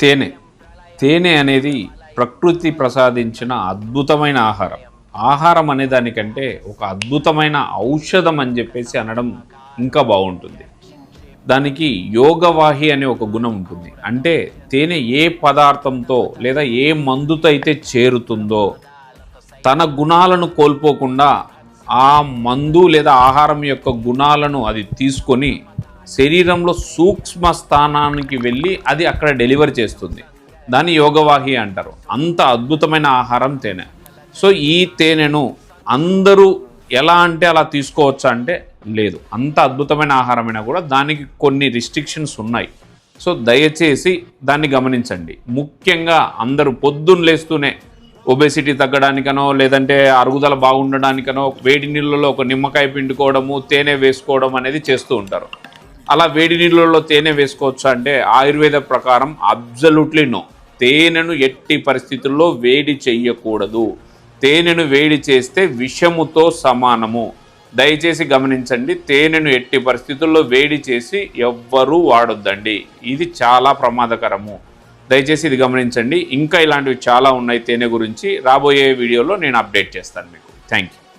తేనె. తేనె అనేది ప్రకృతి ప్రసాదించిన అద్భుతమైన ఆహారం. ఆహారం అనే దానికంటే ఒక అద్భుతమైన ఔషధం అని చెప్పేసి అనడం ఇంకా బాగుంటుంది. దానికి యోగవాహి అనే ఒక గుణం ఉంటుంది. అంటే తేనె ఏ పదార్థంతో లేదా ఏ మందుతో అయితే చేరుతుందో తన గుణాలను కోల్పోకుండా ఆ మందు లేదా ఆహారం యొక్క గుణాలను అది తీసుకొని శరీరంలో సూక్ష్మ స్థానానికి వెళ్ళి అది అక్కడ డెలివర్ చేస్తుంది. దాన్ని యోగవాహి అంటారు. అంత అద్భుతమైన ఆహారం తేనె. సో ఈ తేనెను అందరూ ఎలా అంటే అలా తీసుకోవచ్చా అంటే లేదు. అంత అద్భుతమైన ఆహారమైనా కూడా దానికి కొన్ని రిస్ట్రిక్షన్స్ ఉన్నాయి. సో దయచేసి దాన్ని గమనించండి. ముఖ్యంగా అందరూ పొద్దున్న లేస్తూనే ఒబెసిటీ తగ్గడానికనో లేదంటే అరుగుదల బాగుండడానికనో వేడి నీళ్ళలో ఒక నిమ్మకాయ పిండుకోవడము తేనె వేసుకోవడం అనేది చేస్తూ ఉంటారు. అలా వేడి నీళ్ళలో తేనె వేసుకోవచ్చు అంటే ఆయుర్వేద ప్రకారం అబ్జల్యూట్లీ నో. తేనెను ఎట్టి పరిస్థితుల్లో వేడి చెయ్యకూడదు. తేనెను వేడి చేస్తే విషముతో సమానము. దయచేసి గమనించండి తేనెను ఎట్టి పరిస్థితుల్లో వేడి చేసి ఎవ్వరూ వాడొద్దండి. ఇది చాలా ప్రమాదకరము. దయచేసి ఇది గమనించండి. ఇంకా ఇలాంటివి చాలా ఉన్నాయి తేనె గురించి. రాబోయే వీడియోలో నేను అప్డేట్ చేస్తాను మీకు. Thank you